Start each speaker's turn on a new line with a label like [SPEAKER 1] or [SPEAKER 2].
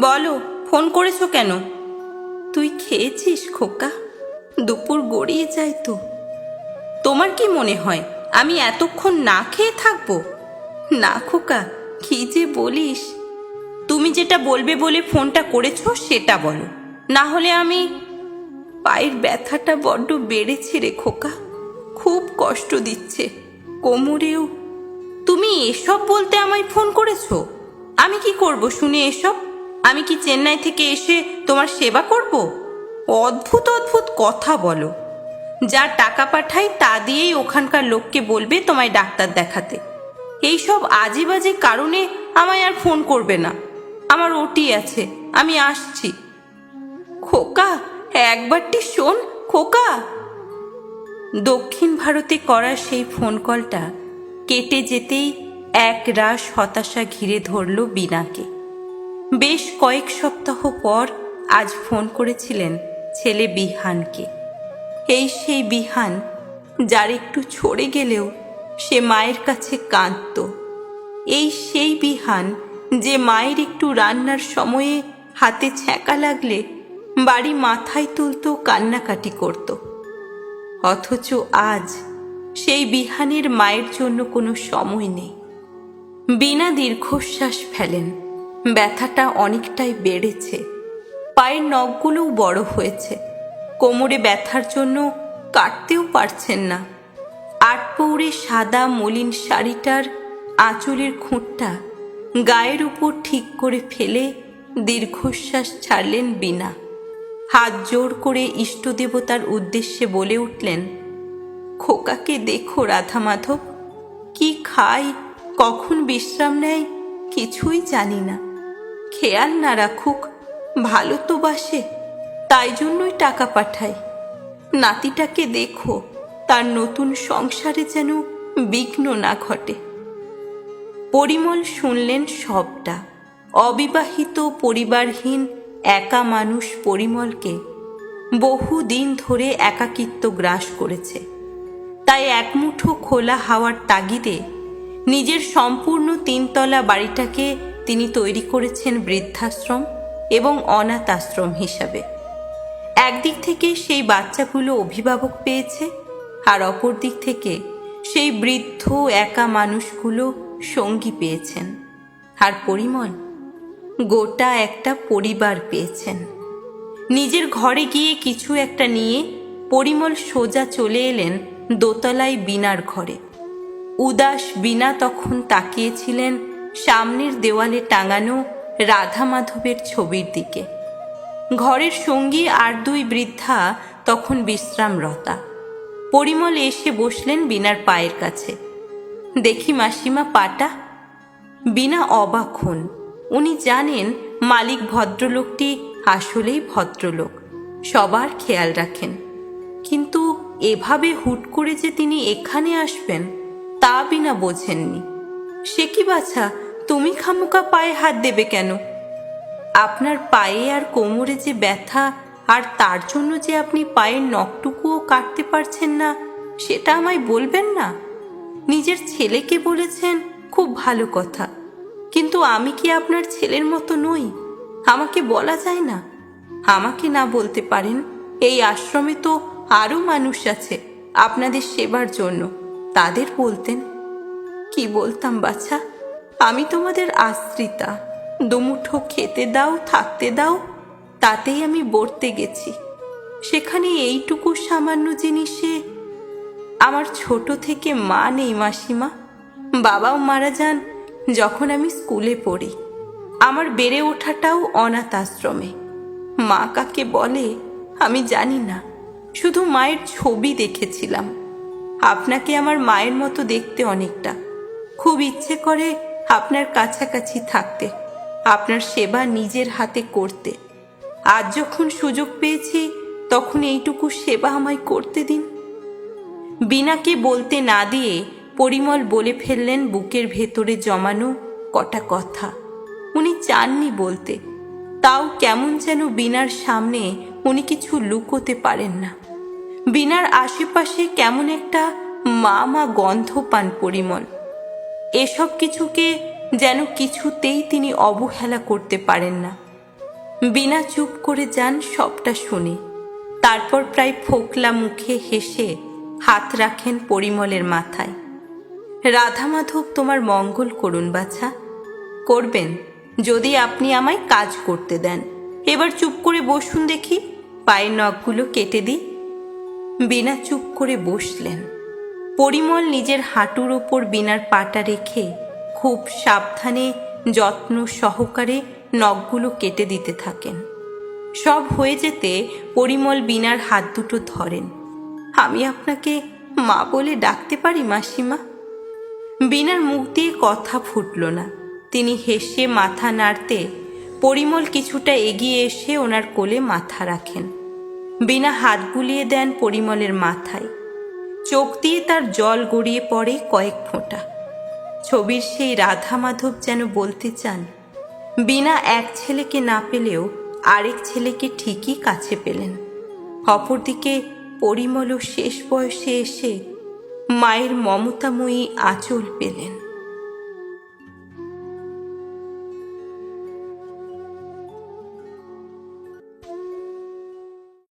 [SPEAKER 1] বলো, ফোন করেছ কেন? তুই খেয়েছিস খোকা? দুপুর গড়িয়ে যায় তো। তোমার কি মনে হয়, আমি এতক্ষণ না খেয়ে থাকব? না খোকা, কি যে বলিস। তুমি যেটা বলবে বলে ফোনটা করেছ, সেটা বলো। না হলে আমি পায়ের ব্যথাটা বড্ড বেড়েছে রে খোকা। খুব কষ্ট দিচ্ছে কোমরেও। তুমি এসব বলতে আমায় ফোন করেছ? আমি কি করব শুনে এসব? আমি কি চেন্নাই থেকে এসে তোমার সেবা করব? অদ্ভুত অদ্ভুত কথা বলো। যা টাকা পাঠাই তা দিয়েই ওখানকার লোককে বলবে তোমায় ডাক্তার দেখাতে। এইসব আজে বাজে কারণে আমায় আর ফোন করবে না। আমার ওটি আছে, আমি আসছি। খোকা, একবারটি শোন, খোকা। দক্ষিণ ভারতে করা সেই ফোন কলটা কেটে যেতেই এক রাস হতাশা ঘিরে ধরল বিনাকে। বেশ কয়েক সপ্তাহ পর আজ ফোন করেছিলেন ছেলে বিহানকে। এই সেই বিহান, যার একটু ছড়ে গেলেও সে মায়ের কাছে কাঁদত। এই সেই বিহান, যে মায়ের একটু রান্নার সময়ে হাতে ছ্যাঁকা লাগলে বাড়ি মাথায় তুলতো কান্নাকাটি করত। অথচ আজ সেই বিহানের মায়ের জন্য কোনো সময় নেই। বিনা দীর্ঘশ্বাস ফেলেন। ব্যথাটা অনেকটাই বেড়েছে। পায়ের নখগুলোও বড় হয়েছে। কোমরে ব্যথার জন্য কাটতেও পারছেন না। আটপৌরে সাদা মলিন শাড়িটার আঁচলের খুঁটটা গায়ের উপর ঠিক করে ফেলে দীর্ঘশ্বাস ছাড়লেন বিনা হাত জোর করে ইষ্টদেবতার উদ্দেশ্যে বলে উঠলেন, খোকাকে দেখো রাধা মাধব কি খায়, কখন বিশ্রাম নেয় কিছুই জানি না। খেয়াল না রাখুক, ভালো তো বাসে, তাই জন্যই টাকা পাঠায়। নাতিটাকে দেখো, তার নতুন সংসারে যেন বিঘ্ন না ঘটে। পরিমল শুনলেন সবটা। অবিবাহিত পরিবারহীন একা মানুষ পরিমলকে বহু দিন ধরে একাকিত্ব গ্রাস করেছে। তাই একমুঠো খোলা হাওয়ার তাগিদে নিজের সম্পূর্ণ তিনতলা বাড়িটাকে তিনি তৈরি করেছেন বৃদ্ধাশ্রম এবং অনাথ আশ্রম হিসাবে। একদিক থেকে সেই বাচ্চাগুলো অভিভাবক পেয়েছে আর অপর দিক থেকে সেই বৃদ্ধ একা মানুষগুলো সঙ্গী পেয়েছেন। আর পরিমল গোটা একটা পরিবার পেয়েছেন। নিজের ঘরে গিয়ে কিছু একটা নিয়ে পরিমল সোজা চলে এলেন দোতলায় বিনার ঘরে। উদাস বিনা তখন তাকিয়েছিলেন সামনের দেওয়ালে টাঙানো রাধা মাধবের ছবির দিকে। ঘরের সঙ্গী আর দুই বৃদ্ধা তখন বিশ্রামরতা। পরিমল এসে বসলেন বিনার পায়ের কাছে। দেখি মাসিমা পাটা। বিনা অবাক হন। উনি জানেন মালিক ভদ্রলোকটি আসলেই ভদ্রলোক। সবার খেয়াল রাখেন। কিন্তু এভাবে হুট করে যে তিনি এখানে আসবেন, তা বিনা বোঝেননি। সে কি বাছা? তুমি খামুকা পায়ে হাত দেবে কেন? আপনার পায়ে আর কোমরে যে ব্যথা, আর তার জন্য যে আপনি পায়ের নখটুকুও কাটতে পারছেন না, সেটা আমায় বলবেন না? নিজের ছেলেকে বলেছেন, খুব ভালো কথা। কিন্তু আমি কি আপনার ছেলের মতো নই? আমাকে বলা যায় না। আমাকে না বলতে পারেন, এই আশ্রমে তো আরও মানুষ আছে, আপনাদের সেবার জন্য। তাদের বলতেন কি বলতাম বাছা? আমি তোমাদের আশ্রিতা। দুমুঠো খেতে দাও, থাকতে দাও, তাতেই আমি বর্তে গেছি। সেখানে এইটুকু সামান্য জিনিসে আমার ছোট থেকে মা নেই মাসিমা। বাবাও মারা যান যখন আমি স্কুলে পড়ি। আমার বেড়ে ওঠাটাও অনাথ আশ্রমে। মা কাকে বলে আমি জানি না। শুধু মায়ের ছবি দেখেছিলাম। আপনাকে আমার মায়ের মতো দেখতে অনেকটা। খুব ইচ্ছে করে আপনার কাছাকাছি থাকতে, আপনার সেবা নিজের হাতে করতে। আজ যখন সুযোগ পেয়েছি, তখন এইটুকু সেবা আমায় করতে দিন। বিনাকে বলতে না দিয়ে পরিমল বলে ফেললেন বুকের ভেতরে জমানো কটা কথা। উনি চাননি বলতে। তাও কেমন যেন বিনার সামনে উনি কিছু লুকোতে পারেন না। বিনার আশেপাশে কেমন একটা মা মা গন্ধ পান পরিমল। এসব কিছুকে যেন কিছুতেই তিনি অবহেলা করতে পারেন না। বিনা চুপ করে যান সবটা শুনে। তারপর প্রায় ফোকলা মুখে হেসে হাত রাখেন পরিমলের মাথায়। রাধা মাধব তোমার মঙ্গল করুন বাছা। করবেন, যদি আপনি আমায় কাজ করতে দেন। এবার চুপ করে বসুন দেখি, পায়ের নখগুলো কেটে দিই। বিনা চুপ করে বসলেন। পরিমল নিজের হাঁটুর ওপর বিনার পাটা রেখে খুব সাবধানে, যত্ন সহকারে নখগুলো কেটে দিতে থাকেন। সব হয়ে যেতে পরিমল বিনার হাত দুটো ধরেন। আমি আপনাকে মা বলে ডাকতে পারি, মাসিমা? বিনার মুখ দিয়ে কথা ফুটল না। তিনি হেসে মাথা নাড়তে পরিমল কিছুটা এগিয়ে এসে ওনার কোলে মাথা রাখেন। বিনা হাত বুলিয়ে দেন পরিমলের মাথায়। চোখ দিয়ে তার জল গড়িয়ে পড়ে কয়েক ফোঁটা। ছবির সেই রাধা মাধব যেন বলতে চান, বিনা এক ছেলেকে না পেলেও আরেক ছেলেকে ঠিকই কাছে পেলেন। অপরদিকে পরিমল শেষ বয়সে এসে মায়ের মমতাময়ী আঁচল পেলেন।